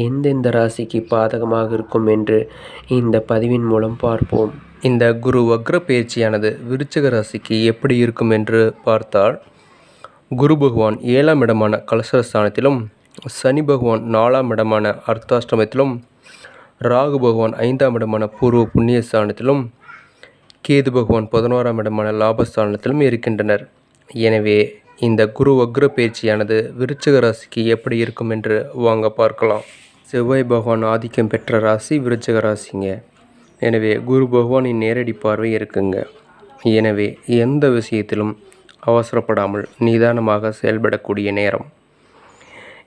எந்தெந்த ராசிக்கு பாதகமாக இருக்கும் என்று இந்த பதிவின் மூலம் பார்ப்போம். இந்த குரு வக்ர பயிற்சியானது விருச்சக ராசிக்கு எப்படி இருக்கும் என்று பார்த்தால் குரு பகவான் ஏழாம் இடமான கலசரஸ்தானத்திலும் சனி பகவான் நாலாம் இடமான அர்த்தாஷ்டமத்திலும் ராகு பகவான் ஐந்தாம் இடமான பூர்வ புண்ணிய ஸ்தானத்திலும் கேது பகவான் பதினோராம் இடமான லாபஸ்தானத்திலும் இருக்கின்றனர். எனவே இந்த குரு வக்ர பயிற்சியானது விருச்சிக ராசிக்கு எப்படி இருக்கும் என்று வாங்க பார்க்கலாம். செவ்வாய் பகவான் ஆதிக்கம் பெற்ற ராசி விருச்சக ராசிங்க. எனவே குரு பகவானின் நேரடி பார்வை இருக்குங்க. எனவே எந்த விஷயத்திலும் அவசரப்படாமல் நிதானமாக செயல்படக்கூடிய நேரம்.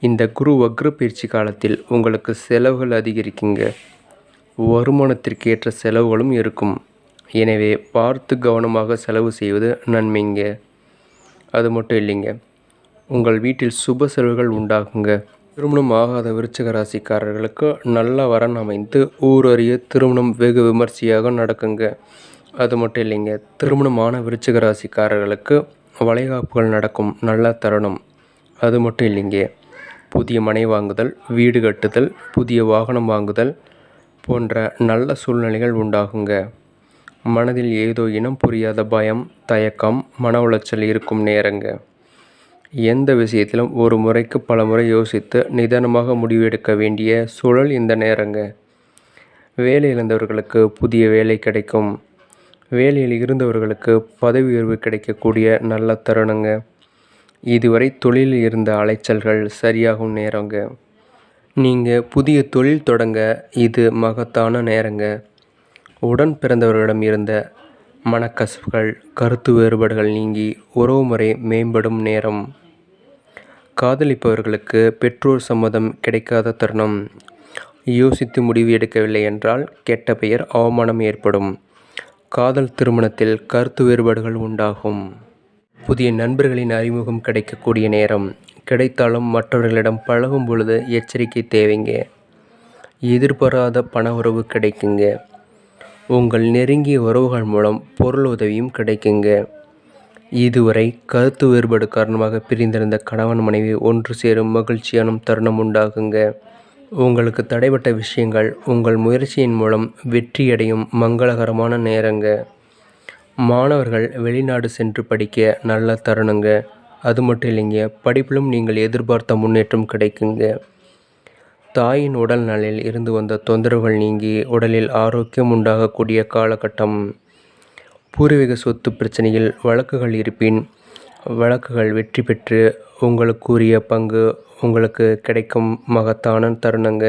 இந்த குரு வக்ர பயிற்சி காலத்தில் உங்களுக்கு செலவுகள் அதிகரிக்குங்க. வருமானத்திற்கு ஏற்ற செலவுகளும் இருக்கும். எனவே பார்த்து கவனமாக செலவு செய்வது நன்மைங்க. அது மட்டும் இல்லைங்க. உங்கள் வீட்டில் சுப செலவுகள் உண்டாகுங்க. திருமணம் ஆகாத விருச்சிக ராசிக்காரர்களுக்கு நல்ல வரன் அமைந்து ஊரறிய திருமணம் வெகு விமர்சையாக நடக்குங்க. அது மட்டும் இல்லைங்க திருமணமான விருச்சிக ராசிக்காரர்களுக்கு வளைகாப்புகள் நடக்கும் நல்ல தருணம். அது மட்டும் இல்லைங்க புதிய மனை வாங்குதல் வீடு கட்டுதல் புதிய வாகனம் வாங்குதல் போன்ற நல்ல சூழ்நிலைகள் உண்டாகுங்க. மனதில் ஏதோ இனம் புரியாத பயம் தயக்கம் மன உளைச்சல் இருக்கும் நேரங்க. எந்த விஷயத்திலும் ஒரு முறைக்கு பல முறை யோசித்து நிதானமாக முடிவெடுக்க வேண்டிய சூழல் இந்த நேரங்க. வேலை இழந்தவர்களுக்கு புதிய வேலை கிடைக்கும். வேலையில் இருந்தவர்களுக்கு பதவி உயர்வு கிடைக்கக்கூடிய நல்ல தருணங்க. இதுவரை தொழிலில் இருந்த அலைச்சல்கள் சரியாகும் நேரங்க. நீங்கள் புதிய தொழில் தொடங்க இது மகத்தான நேரங்க. உடன் பிறந்தவர்களிடம் இருந்த மனக்கசப்புகள் கருத்து வேறுபாடுகள் நீங்கி உறவுமுறை மேம்படும் நேரம். காதலிப்பவர்களுக்கு பெற்றோர் சம்மதம் கிடைக்காத தருணம். யோசித்து முடிவு எடுக்கவில்லை என்றால் கெட்ட பெயர் அவமானம் ஏற்படும். காதல் திருமணத்தில் கருத்து வேறுபாடுகள் உண்டாகும். புதிய நண்பர்களின் அறிமுகம் கிடைக்கக்கூடிய நேரம். கிடைத்தாலும் மற்றவர்களிடம் பழகும் பொழுது எச்சரிக்கை தேவைங்க. எதிர்பாராத பண உறவு கிடைக்குங்க. உங்கள் நெருங்கிய உறவுகள் மூலம் பொருள் உதவியும் கிடைக்குங்க. இதுவரை கருத்து வேறுபாடு காரணமாக பிரிந்திருந்த கணவன் மனைவி ஒன்று சேரும் மகிழ்ச்சியான தருணம் உண்டாகுங்க. உங்களுக்கு தடைப்பட்ட விஷயங்கள் உங்கள் முயற்சியின் மூலம் வெற்றியடையும் மங்களகரமான நேரங்க. மாணவர்கள் வெளிநாடு சென்று படிக்க நல்ல தருணங்க. அது மட்டும் இல்லைங்க படிப்பிலும் நீங்கள் எதிர்பார்த்த முன்னேற்றம் கிடைக்குங்க. தாயின் உடல் நலில் இருந்து வந்த தொந்தரவுகள் நீங்கி உடலில் ஆரோக்கியம் உண்டாகக்கூடிய காலகட்டம். பூர்வீக சொத்து பிரச்சனையில் வழக்குகள் இருப்பின் வழக்குகள் வெற்றி பெற்று உங்களுக்குரிய பங்கு உங்களுக்கு கிடைக்கும் மகத்தான தருணங்க.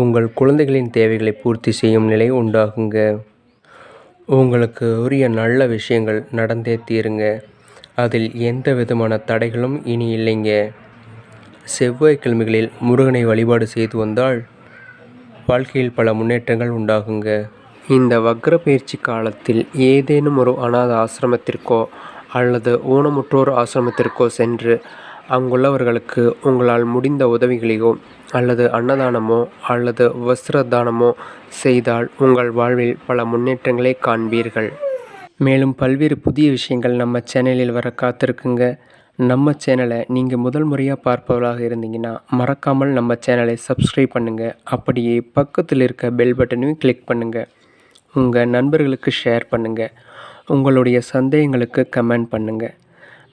உங்கள் குழந்தைகளின் தேவைகளை பூர்த்தி செய்யும் நிலை உண்டாகுங்க. உங்களுக்கு உரிய நல்ல விஷயங்கள் நடந்தே தீருங்க. அதில் எந்த விதமான தடைகளும் இனி இல்லைங்க. செவ்வாய்க்கிழமைகளில் முருகனை வழிபாடு செய்து வந்தால் வாழ்க்கையில் பல முன்னேற்றங்கள் உண்டாகுங்க இந்த வக்ர பயிற்சி காலத்தில் ஏதேனும் ஒரு அநாத ஆசிரமத்திற்கோ அல்லது ஊனமுற்றோர் ஆசிரமத்திற்கோ சென்று அங்குள்ளவர்களுக்கு உங்களால் முடிந்த உதவிகளையோ அல்லது அன்னதானமோ அல்லது வஸ்திர தானமோ செய்தால் உங்கள் வாழ்வில் பல முன்னேற்றங்களை காண்பீர்கள். மேலும் பல்வேறு புதிய விஷயங்கள் நம்ம சேனலில் வர காத்திருக்குங்க. நம்ம சேனலை நீங்கள் முதல் முறையாக பார்ப்பவர்களாக இருந்தீங்கன்னா மறக்காமல் நம்ம சேனலை சப்ஸ்கிரைப் பண்ணுங்கள் அப்படியே பக்கத்தில் இருக்க பெல் பட்டனையும் கிளிக் பண்ணுங்கள் உங்கள் நண்பர்களுக்கு ஷேர் பண்ணுங்கள் உங்களுடைய சந்தேகங்களுக்கு கமெண்ட் பண்ணுங்கள்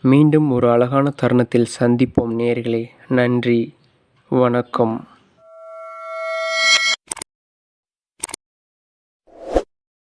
மீண்டும் ஒரு அழகான தருணத்தில் சந்திப்போம் நேர்களே. நன்றி. வணக்கம்.